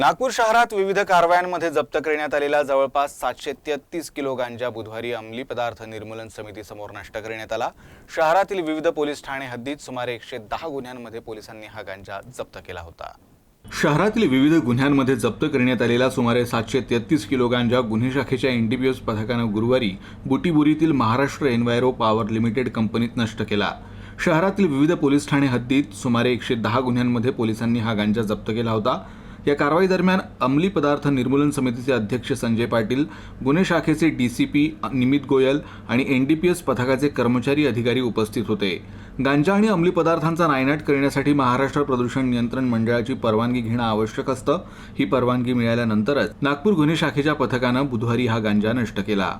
नागपूर शहरात विविध कारवायांमध्ये जप्त करण्यात आलेला जवळपास सातशे तेहतीस किलो गांजा बुधवारी अंमली पदार्थ निर्मूलन समितीसमोर नष्ट करण्यात आला. शहरातील विविध पोलीस ठाणे हद्दीत सुमारे एकशे दहा गुन्ह्यांमध्ये पोलिसांनी हा गांजा जप्त केला होता. शहरातील विविध गुन्ह्यांमध्ये जप्त करण्यात आलेला सुमारे सातशे तेहतीस किलो गांजा गुन्हे शाखेच्या एनडीपीएस पथकानं गुरुवारी बुटीबुरीतील महाराष्ट्र एनवायरो पॉवर लिमिटेड कंपनीत नष्ट केला. शहरातील विविध पोलीस ठाणे हद्दीत सुमारे एकशे दहा गुन्ह्यांमध्ये पोलिसांनी हा गांजा जप्त केला होता. या कारवाई दरम्यान अंमली पदार्थ निर्मूलन समितीचे अध्यक्ष संजय पाटील गुन्हे शाखेचे डी सी पी निमित गोयल आणि एन डी पी एस पथकाचे कर्मचारी अधिकारी उपस्थित होते. गांजा आणि अंमली पदार्थांचा नायनाट करण्यासाठी महाराष्ट्र प्रदूषण नियंत्रण मंडळाची परवानगी घेणं आवश्यक असतं. ही परवानगी मिळाल्यानंतरच नागपूर गुन्हे शाखेच्या पथकानं बुधवारी हा गांजा नष्ट केला.